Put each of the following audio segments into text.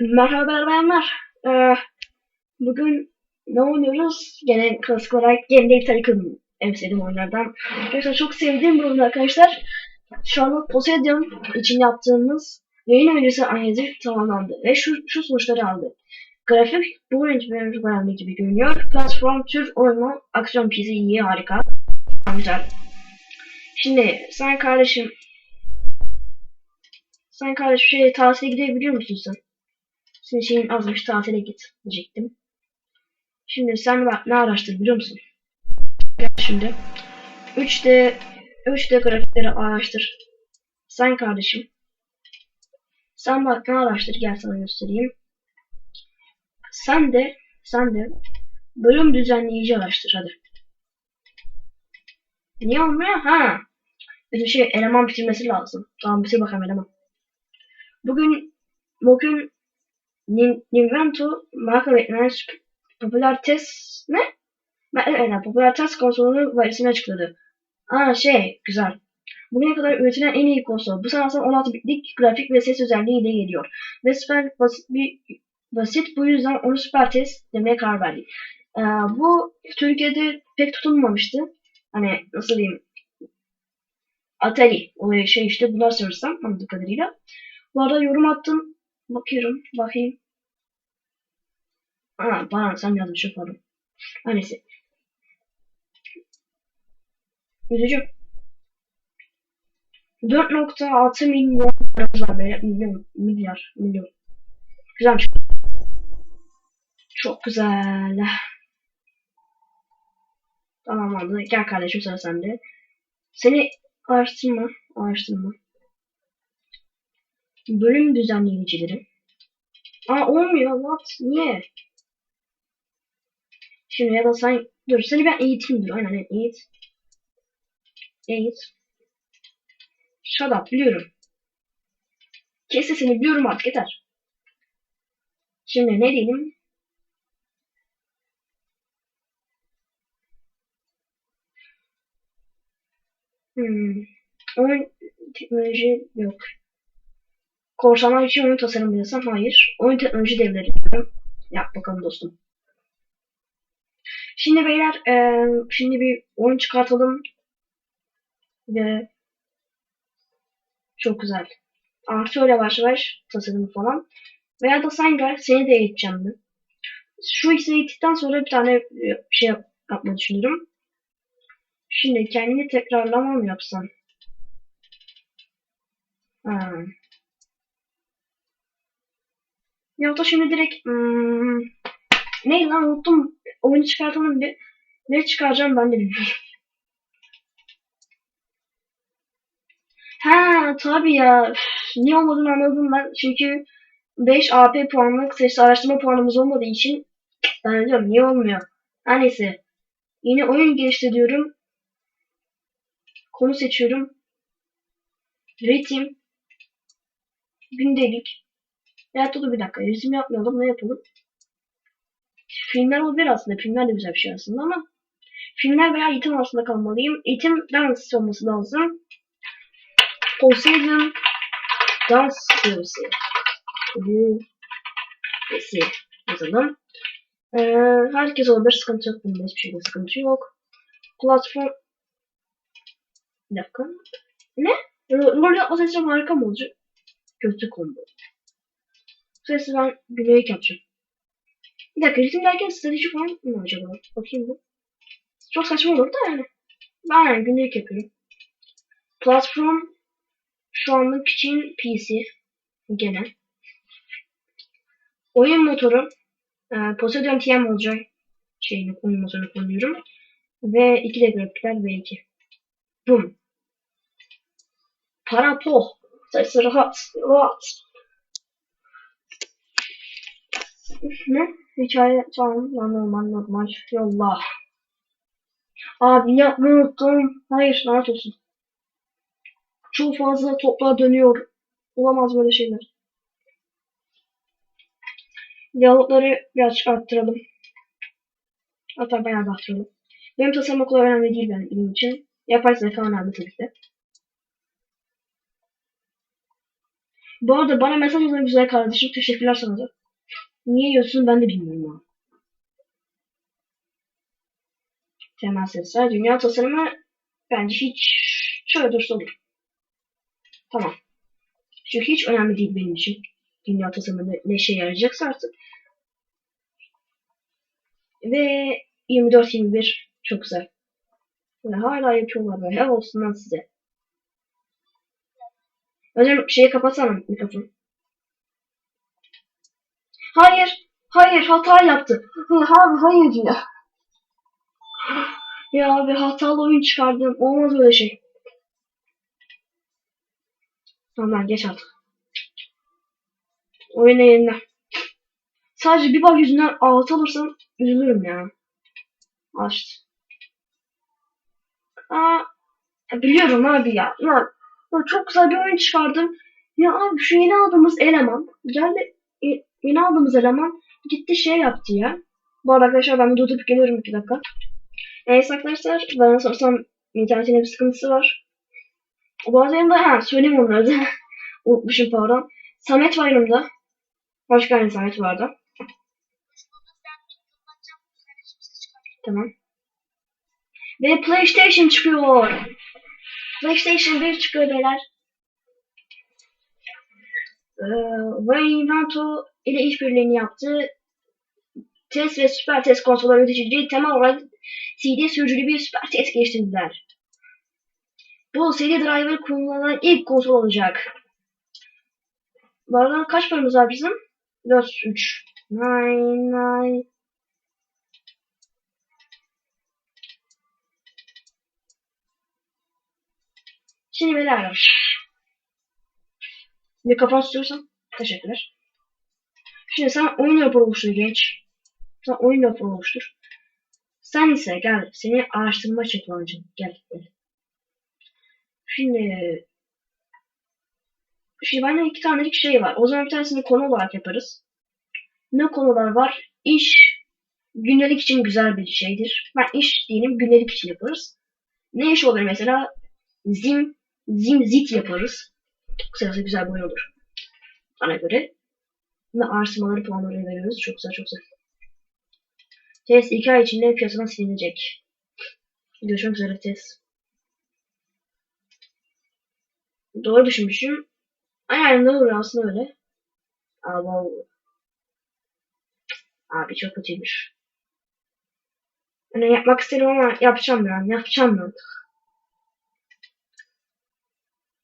Merhaba bayanlar. Ee, bugün ne oynuyoruz? Gene klasik olarak Game Day Tycoon en sevdiğim oyunlardan. Arkadaşlar çok sevdiğim bir oyun arkadaşlar. Şu anda Poseidon için yaptığımız yayın öncesi analizi tamamlandı ve şu, şu sonuçları aldı. Grafik bu oyun için önemli gibi görünüyor. Platform, tür, oyunu, aksiyon PC iyi, harika. Güzel. Şimdi sen kardeşim sen kardeşim şey tatile gidebiliyor musun sen? Senin şeyin azmış tatile git diyecektim. Şimdi sen ne araştır biliyor musun? Gel şimdi. 3D 3D grafikleri araştır. Sen kardeşim. Sen bak ne araştır gel sana göstereyim. Sen de sen de bölüm düzenleyici araştır hadi. Niye olmuyor? Ha. Bir şey eleman bitirmesi lazım. Tamam bitir bakalım eleman. Bugün bugün Nin- Nintendo marka beklenen test ne? Evet, evet, popüler test konsolunun varisini açıkladı. Aa şey güzel. Bugüne kadar üretilen en iyi konsol. Bu sanatsal 16 bitlik grafik ve ses özelliği ile geliyor. Ve süper basit bir basit bu yüzden onu süper test demeye karar verdik. Ee, bu Türkiye'de pek tutulmamıştı. Hani nasıl diyeyim Atari o şey işte bunlar sanırsam anladığım kadarıyla. Bu arada yorum attım. Bakıyorum. Bakayım. Aa, bana sen yazmışsın pardon. Neyse. Üzücü. 4.6 milyon paramız var böyle. Milyon, milyar, milyon. Güzelmiş. Çok güzel. Tamam oldu. Gel kardeşim sıra sende. Seni araştırma. Araştırma. Bölüm düzenleyicileri. Aa olmuyor. What? Niye? Şimdi ya da sen dur seni ben eğiteyim dur. Aynen eğit. Eğit. Shut up biliyorum. Kes sesini biliyorum artık yeter. Şimdi ne diyelim? Hmm. Oyun teknoloji yok. Korsanlar için oyun tasarım diyorsam hayır. Oyun teknoloji devleri diyorum. Yap bakalım dostum. Şimdi beyler eee, şimdi bir oyun çıkartalım. Ve çok güzel. Artıyor yavaş yavaş tasarımı falan. Veya da sen gel seni de eğiteceğim ben. Şu ikisini eğittikten sonra bir tane e, şey yap, düşünüyorum. Şimdi kendini tekrarlama mı yapsam? Ha. Ya da şimdi direkt hmm, ne lan unuttum. Oyunu çıkartalım bir. Ne çıkaracağım ben de bilmiyorum. Ha tabii ya. Üf, niye olmadığını anladım ben. Çünkü 5 AP puanlık sesli araştırma puanımız olmadığı için ben diyorum niye olmuyor. Her neyse. Yine oyun geliştir diyorum. Konu seçiyorum. Ritim. Gündelik. Ya dur bir dakika. Ritim yapmayalım. Ne yapalım? Filmler olabilir aslında. Filmler de güzel bir şey aslında ama filmler veya eğitim arasında kalmalıyım. Eğitim dans olması lazım. Poseidon dans serisi. Bu sesi yazalım. Ee, herkes olabilir. Sıkıntı yok. Bunda hiçbir şeyde sıkıntı yok. Platform bir dakika. Ne? Rol yapma sesi harika mı olacak? Kötü combo. Sesi ben bilerek yapacağım. Bir dakika ritim derken strateji falan mı acaba? Bakayım bu. Çok saçma olur da yani. Ben yani günlük yapıyorum. Platform şu anlık için PC. Gene. Oyun motoru. E, Poseidon TM olacak. Şeyini, oyun motorunu kullanıyorum. Ve iki de grafikler V2. Bum. Para poh. Sayısı rahat. Rahat. Ne? Hikaye tamam. Ya normal normal. Yolla. Abi yapmayı unuttum. Hayır ne yapıyorsun? Çok fazla toplar dönüyor. Olamaz böyle şeyler. Diyalogları biraz arttıralım. Hatta bayağı da arttıralım. Benim tasarım o kadar önemli değil benim, için. Yapay zeka önemli tabii ki. Bu arada bana mesaj atan güzel kardeşim. Teşekkürler sana da. Niye yiyorsun ben de bilmiyorum ha. Temel sesler. Dünya tasarımı bence hiç şöyle dursa olur. Tamam. Çünkü hiç önemli değil benim için. Dünya tasarımı ne, ne işe yarayacaksa artık. Ve 24-21 çok güzel. Ve hala yapıyorlar böyle. Helal olsun lan size. Hocam şeyi kapatsana mikrofonu. Hayır. Hayır hata yaptı. Abi hayır ya. Ya abi hatalı oyun çıkardım. Olmaz öyle şey. Tamam geç artık. Oyuna yenile. Sadece bir bug yüzünden ağıt alırsam üzülürüm ya. İşte. Aa, biliyorum abi ya. Ya, ya çok güzel bir oyun çıkardım. Ya abi şu yeni aldığımız eleman geldi e- yeni aldığımız eleman gitti şey yaptı ya. Bu arada arkadaşlar ben durdurup geliyorum iki dakika. Neyse arkadaşlar bana sorsam internetin bir sıkıntısı var. Bazen de ha söyleyeyim onları da. Unutmuşum pardon. Samet var yanımda. Hoş geldin Samet vardı. Tamam. Ve PlayStation çıkıyor. PlayStation 1 çıkıyor beyler. Ee, ve Invento ile işbirliğini yaptı. Test ve süper test konsolları üreticileri temel olarak CD sürücülü bir süper test geliştirdiler. Bu CD driver kullanılan ilk konsol olacak. Bu kaç paramız var bizim? 4, 3, 9, 9. Şimdi beyler. Mikrofon tutuyorsan teşekkürler. Şimdi sen oyun oluştur genç. Sen oyun oluştur. Sen ise gel seni araştırma kullanacağım. Gel gel. Şimdi Şimdi bende iki tanelik şey var. O zaman bir tanesini konu olarak yaparız. Ne konular var? İş gündelik için güzel bir şeydir. Ben iş diyelim gündelik için yaparız. Ne iş olur mesela? Zim, zim zit yaparız. Kısacası güzel bir oyun olur. Bana göre. Ve araştırmaları puanları veriyoruz. Çok güzel çok güzel. Test 2 ay içinde piyasadan silinecek. Görüşmek üzere test. Doğru düşünmüşüm. Aynen ne olur aslında öyle. Ama Abi çok kötüymüş. Yani yapmak istedim ama yapacağım ben. Yapacağım ben.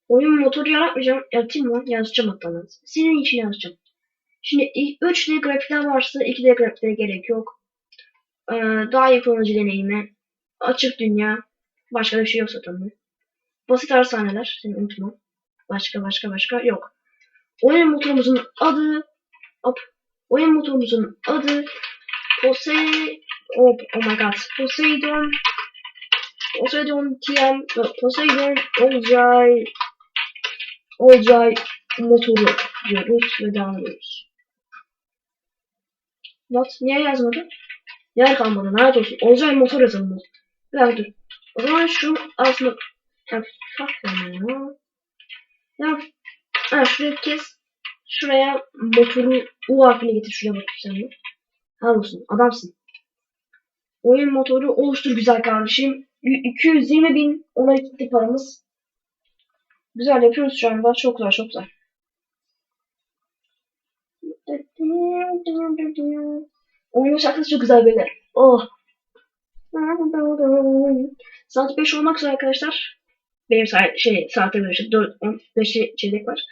Oyun motoru yaratmayacağım. Yaratayım mı? Yazacağım hatta. Senin için yazacağım. Şimdi 3D grafikler varsa 2D grafiklere gerek yok. Ee, daha iyi kullanıcı deneyimi. Açık dünya. Başka bir şey yok zaten. Basit hastaneler. Seni unutma. Başka başka başka yok. Oyun motorumuzun adı hop. Oyun motorumuzun adı Posei hop, oh my god. Poseidon Poseidon TM Poseidon Olcay Olcay motoru diyoruz ve devam ediyoruz. What? Niye yazmadı? Yer kalmadı. Nerede olsun? Olcay motor yazıldı. Bir dakika dur. O zaman şu aslında ya fuck ya. Ya ha, şuraya kes. Şuraya motoru U harfini getir. Şuraya bak sen de. Al olsun. Adamsın. Oyun motoru oluştur güzel kardeşim. 220 bin ona gitti paramız. Güzel yapıyoruz şu anda. Çok güzel çok güzel. Oyunun şarkısı çok güzel böyle. Oh. Saat 5 olmak üzere arkadaşlar. Benim saat, şey, saate göre işte 4, 10, 5 çeyrek var.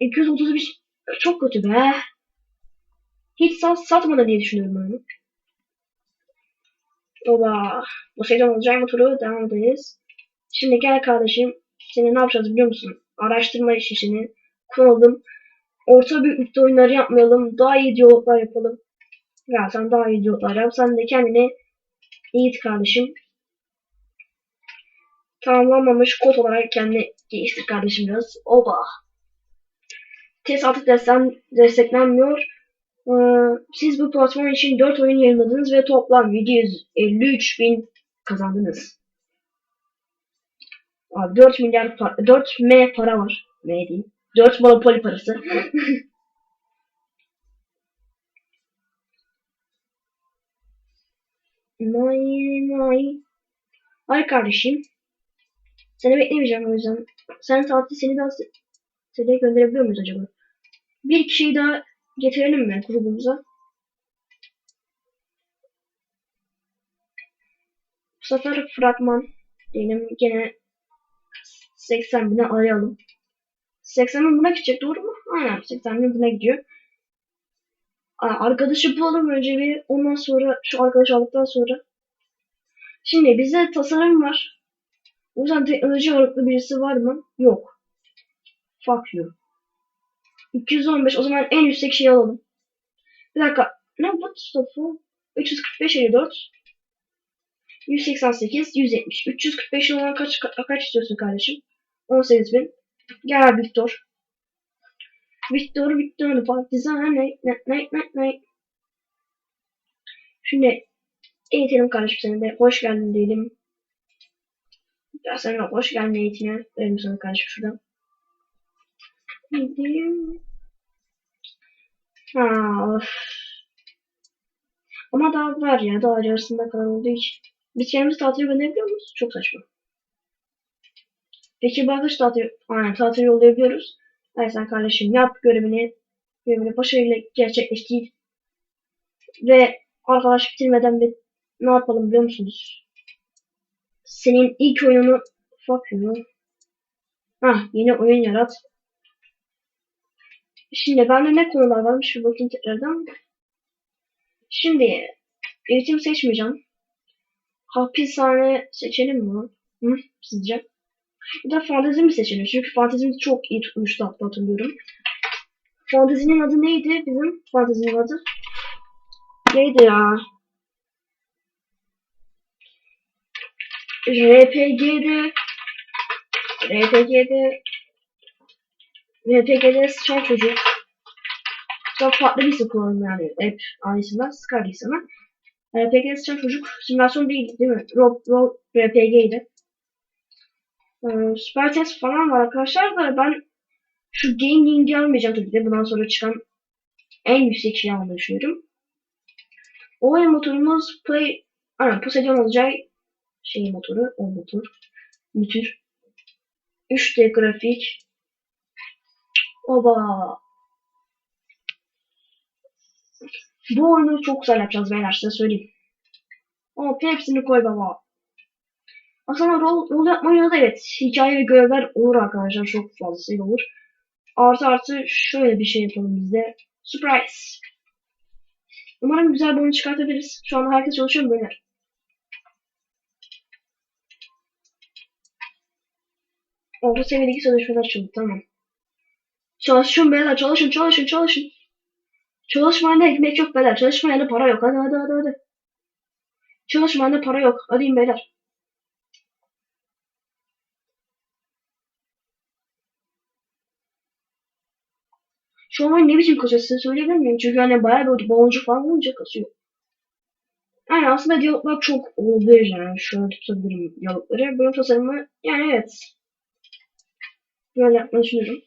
231 çok kötü be. Hiç sat, satmadı diye düşünüyorum onu. Oba. Bu sezon olacak motoru devam ederiz. Şimdi gel kardeşim. Seni ne yapacağız biliyor musun? Araştırma işini kuralım. Orta büyüklükte oyunları yapmayalım. Daha iyi diyaloglar yapalım. Ya sen daha iyi diyaloglar yap. Sen de kendini eğit kardeşim. Tamamlanmamış kod olarak kendini geliştir kardeşim biraz. Oba. Test artık destek, desteklenmiyor. Ee, siz bu platform için 4 oyun yayınladınız ve toplam 753 bin kazandınız. Abi 4 milyar para, 4 M para var. M değil. 4 monopoli parası. Nay nay. Ay kardeşim. Seni beklemeyeceğim o yüzden. Sen tatil seni daha seni gönderebiliyor muyuz acaba? Bir kişiyi daha getirelim mi grubumuza? Bu sefer fragman diyelim gene 80 bine arayalım. 80 bin buna gidecek doğru mu? Aynen 80 bin buna gidiyor. Arkadaşı bulalım önce bir ondan sonra şu arkadaşı aldıktan sonra. Şimdi bize tasarım var. O yüzden teknoloji ağırlıklı birisi var mı? Yok. Fuck you. 215 o zaman en yüksek şeyi alalım. Bir dakika. Ne bu stofu? 345 54 188 170 345 olan kaç kaç istiyorsun kardeşim? 18 bin. Gel Victor. Victor Victor partizan night night night night night. Şimdi eğitelim kardeşim seni de. Hoş geldin diyelim. Ya sen de hoş geldin eğitime. Verelim sana kardeşim şuradan. Gideyim. Ha, of. Ama daha var ya. Daha arasında kadar olduğu için. Biz kendimiz tatile gönderebiliyor muyuz? Çok saçma. Peki arkadaş tatil, aynen tatil yollayabiliyoruz. Hayır sen kardeşim yap görevini. Görevini başarıyla gerçekleştir. Ve arkadaş bitirmeden bir ne yapalım biliyor musunuz? Senin ilk oyununu fuck you. Hah yeni oyun yarat. Şimdi bende ne konular varmış bir bakayım tekrardan. Şimdi eğitim seçmeyeceğim. Hapishane seçelim mi? Hı, sizce? Ya da fantezi mi seçelim? Çünkü fantezimiz çok iyi tutmuştu hatırlıyorum. Fantezinin adı neydi bizim? Fantezinin adı? Neydi ya? RPG'de RPG'de RPG'de sıçan çocuk çok farklı bir isim kullandım yani hep aynı isimden Scar ismi. RPG'de sıçan çocuk simülasyon değil değil mi? Rob, Rob RPG'ydi. Test falan var arkadaşlar da ben şu gaming'i almayacağım tabii de bundan sonra çıkan en yüksek şeyi almayı düşünüyorum. O oyun motorumuz Play Aynen Poseidon olacağı şey motoru, o motor. Mütür. 3D grafik. Oba. Bu oyunu çok güzel yapacağız beyler size söyleyeyim. Ama hepsini koy baba. Aslında rol, rol yapmayı da evet. Hikaye ve görevler olur arkadaşlar. Çok fazlasıyla olur. Artı artı şöyle bir şey yapalım bizde. Surprise. Umarım güzel bir oyun çıkartabiliriz. Şu anda herkes çalışıyor mu beyler? Orta seviyedeki sözleşmeler açıldı. Tamam. Çalışın beyler. Çalışın çalışın çalışın. Çalışmayanda ekmek yok beyler. Çalışmayanda para yok. Hadi hadi hadi hadi. Çalışmayanda para yok. Hadi beyler. Şu an ne biçim kasıyor size söyleyebilir miyim? Çünkü hani bayağı bir baloncuk falan olunca kasıyor. Yani aslında diyaloglar çok olabilir yani. Şöyle tutabilirim diyalogları. Bunun tasarımı yani evet. Böyle yapmayı düşünüyorum.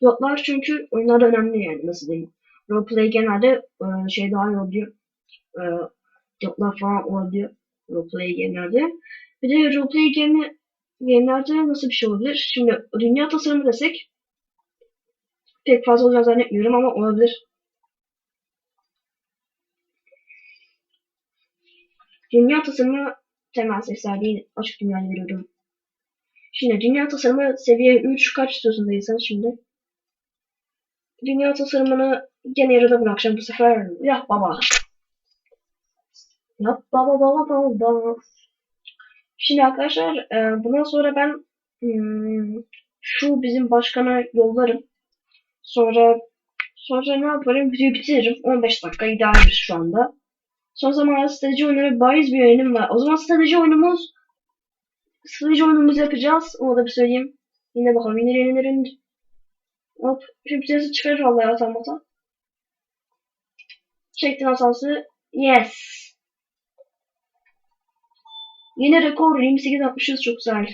Diyaloglar çünkü oyunlarda önemli yani nasıl diyeyim. Roleplay genelde e, şey daha iyi oluyor. E, diyaloglar falan olabiliyor. Roleplay game'lerde. Bir de roleplay game, game'lerde nasıl bir şey olabilir? Şimdi dünya tasarımı desek pek fazla olacağını zannetmiyorum ama olabilir. Dünya tasarımı temel sesler değil, açık dünyayı veriyorum. Şimdi dünya tasarımı seviye 3 kaç değilsen şimdi. Dünya tasarımını gene yarıda bırakacağım bu sefer. Yap baba. Yap baba baba baba baba. Şimdi arkadaşlar e, bundan sonra ben hmm, şu bizim başkana yollarım. Sonra sonra ne yaparım? Videoyu bitiririm. 15 dakika idealdir şu anda. Son zamanlarda strateji oyunları bariz bir yönelim var. O zaman strateji oyunumuz strateji oyunumuzu yapacağız. Onu da bir söyleyeyim. Yine bakalım. Yine yenilerin Hop. Şimdi sesi çıkarır vallahi atamata. Çektin asansı. Yes. Yine rekor 28 60 çok güzel.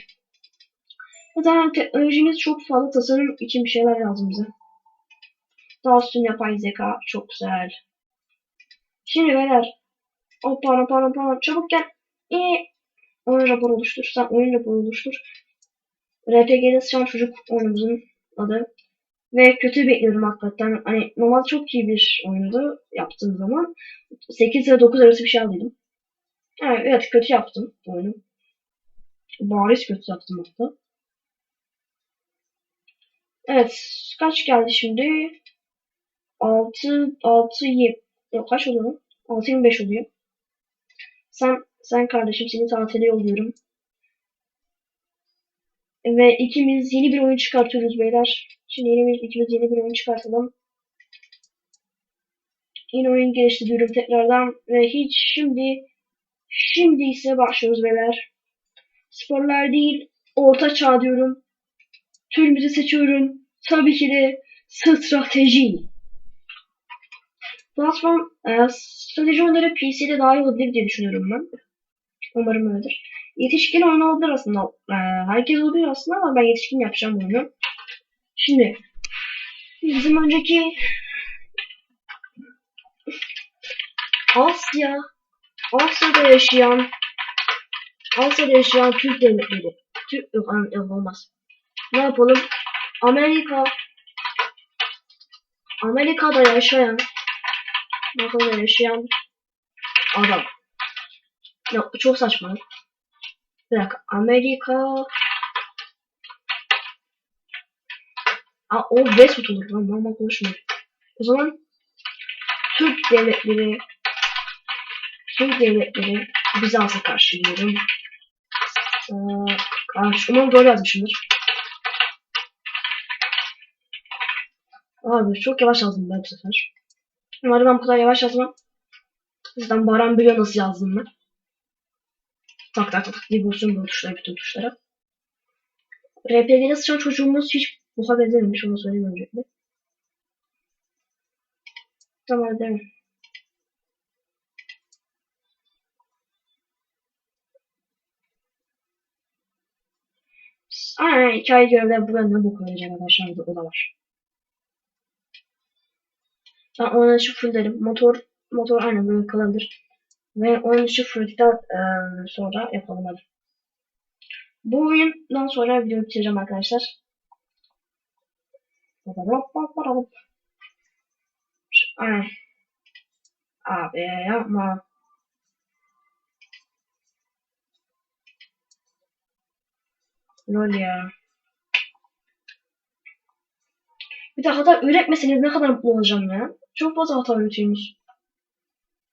Zaten teknolojimiz çok fazla tasarım için bir şeyler lazım bize. Daha üstün yapay zeka çok güzel. Şimdi beyler. Hoppa hoppa hoppa çabuk gel. İyi. Oyun raporu oluştur. Sen oyun raporu oluştur. RPG'de sıçan çocuk oyunumuzun adı. Ve kötü bekliyorum hakikaten. Hani normal çok iyi bir oyundu yaptığım zaman. 8 ve 9 arası bir şey aldıydım. Yani evet kötü yaptım oyunu. Bariz kötü yaptım hatta. Evet kaç geldi şimdi? 6 6 7 Yok kaç oluyor lan? 6.25 oluyor. Sen sen kardeşim seni tatile yolluyorum. Ve ikimiz yeni bir oyun çıkartıyoruz beyler. Şimdi yeni bir, ikimiz yeni bir oyun çıkartalım. Yeni oyun geliştiriyorum tekrardan ve hiç şimdi şimdi ise başlıyoruz beyler. Sporlar değil, orta çağ diyorum. Türümüzü seçiyorum. Tabii ki de strateji. Platform e, strateji oyunları PC'de daha iyi olabilir diye düşünüyorum ben. Umarım öyledir. Yetişkin oyunu olabilir aslında. E, herkes oluyor aslında ama ben yetişkin yapacağım oyunu. Şimdi bizim önceki Asya Asya'da yaşayan Asya'da yaşayan Türk devletleri Türk yok olmaz. Ne yapalım? Amerika Amerika'da yaşayan Amerika'da yaşayan adam. Yok çok saçma. Bir dakika. Amerika Aa, o Westwood olur lan. Normal konuşmuyor. O zaman Türk devletleri Türk devletleri Bizans'a karşı diyorum. Ee, karşı. Umarım doğru yazmışımdır. Abi çok yavaş yazdım ben bu sefer. Umarım ben bu kadar yavaş yazmam. Zaten Baran biliyor nasıl yazdığımı. Tak tak tak diye basıyorum bu tuşlara bütün tuşlara. RPG'de sıçan çocuğumuz hiç buha benzememiş onu söyleyeyim öncelikle. Tamam devam. Aynen hikaye görevler bu yönde bu koyacağım arkadaşlar o da var. Ben oynanışı full derim. Motor motor aynen böyle kalabilir. Ve oynanışı fulldikten e, sonra yapalım hadi. Bu oyundan sonra videoyu bitireceğim arkadaşlar. Ay. Abi yapma. Lol ya. Bir de hata üretmeseniz ne kadar mutlu olacağım ya. Çok fazla hata üretiyorsunuz.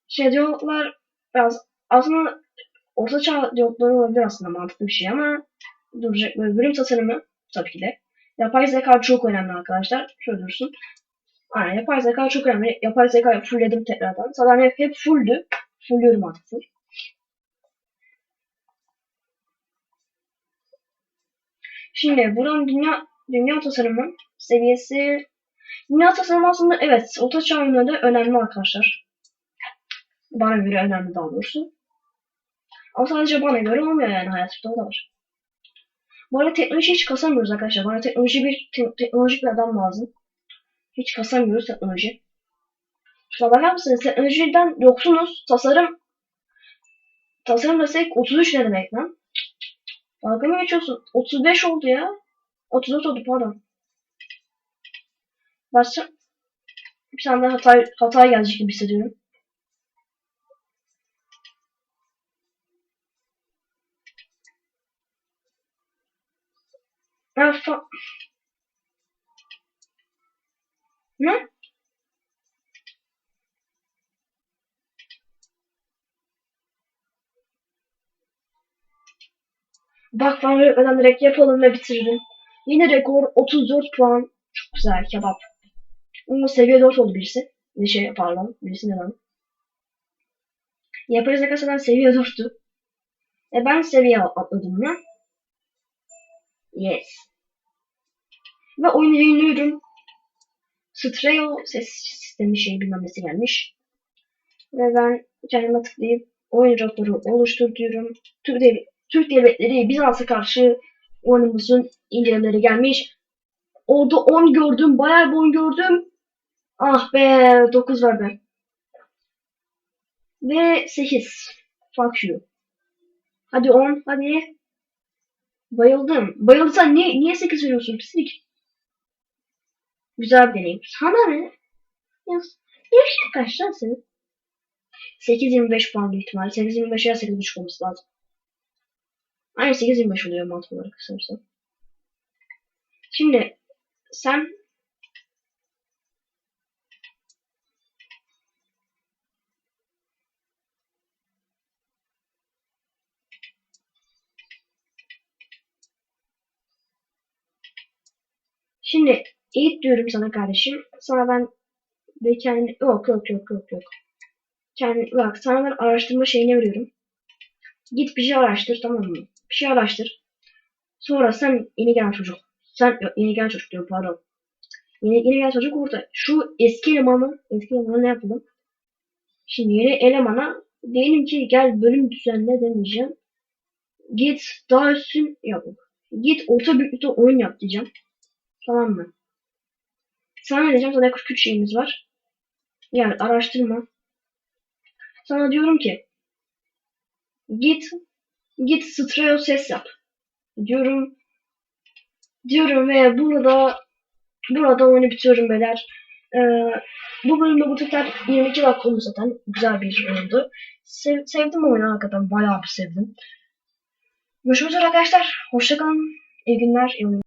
Şey diyaloglar biraz aslında orta çağ diyalogları olabilir aslında mantıklı bir şey ama duracak böyle bölüm tasarımı tabii ki de. Yapay zeka çok önemli arkadaşlar. Şöyle dursun. Aynen yapay zeka çok önemli. Yapay zekayı fullledim tekrardan. Zaten hep, hep fulldü. Fullüyorum artık full. Şimdi buradan dünya dünya tasarımı seviyesi dünya tasarımı aslında evet orta çağ oyununda önemli arkadaşlar. Bana göre önemli daha doğrusu. Ama sadece bana göre olmuyor yani hayatta o da var. Bu arada teknoloji hiç kasamıyoruz arkadaşlar. Bana teknoloji bir te teknolojik bir adam lazım. Hiç kasamıyoruz teknoloji. Şuna bakar mısınız? Teknolojiden yoksunuz. Tasarım tasarım desek 33 ne demek lan? Dalga mı geçiyorsun? 35 oldu ya. 34 oldu pardon. Başka bir tane hata, hata gelecek gibi hissediyorum. Ya fa ne? Bak ben öğretmeden direkt yapalım ve bitirdim. Yine rekor 34 puan. Çok güzel kebap. Ama seviye 4 oldu birisi. Bir şey pardon. Birisi ne lan? Yapay zeka zaten seviye 4'tü. E ben seviye atladım ya. Yes. Ve oyunu yayınlıyorum. Stereo ses sistemi şey bilmem gelmiş. Ve ben kendime tıklayıp oyun raporu oluştur diyorum. Türk, Dev Türk devletleri Bizans'a karşı Oyunumuzun incelemeleri gelmiş. Orada 10 gördüm. Bayağı bir 10 gördüm. Ah be 9 verdi. Ve 8. Fuck you. Hadi 10 hadi. Bayıldım. Bayıldıysan niye, niye 8 veriyorsun pislik? Güzel bir deneyim. Sana ne? Yaş, yaşın kaç lan senin? 8-25 puan büyük ihtimal. 8-25 ya 8.5 olması lazım. Aynen 8-25 oluyor mantık olarak sanırsam. Şimdi sen Şimdi eğit diyorum sana kardeşim. Sana ben ve kendi yok yok yok yok yok. Kendi bak sana ben araştırma şeyini veriyorum. Git bir şey araştır tamam mı? Bir şey araştır. Sonra sen yeni gelen çocuk. Sen yeni gelen çocuk diyorum pardon. Yeni, yeni gelen çocuk orada. Şu eski elemanı, eski elemanı ne yapalım? Şimdi yeni elemana diyelim ki gel bölüm düzenle demeyeceğim. Git daha üstün yok. Git orta büyüklükte oyun yap diyeceğim. Tamam mı? Sana ne diyeceğim? Sana 43 şeyimiz var. Yani araştırma. Sana diyorum ki git git stereo ses yap. Diyorum diyorum ve burada burada oyunu bitiriyorum beyler. Ee, bu bölümde bu tekrar 22 dakika oldu zaten. Güzel bir oyundu. Sev, sevdim oyunu hakikaten. Bayağı bir sevdim. Görüşmek üzere arkadaşlar. Hoşçakalın. İyi günler. iyi oyunlar.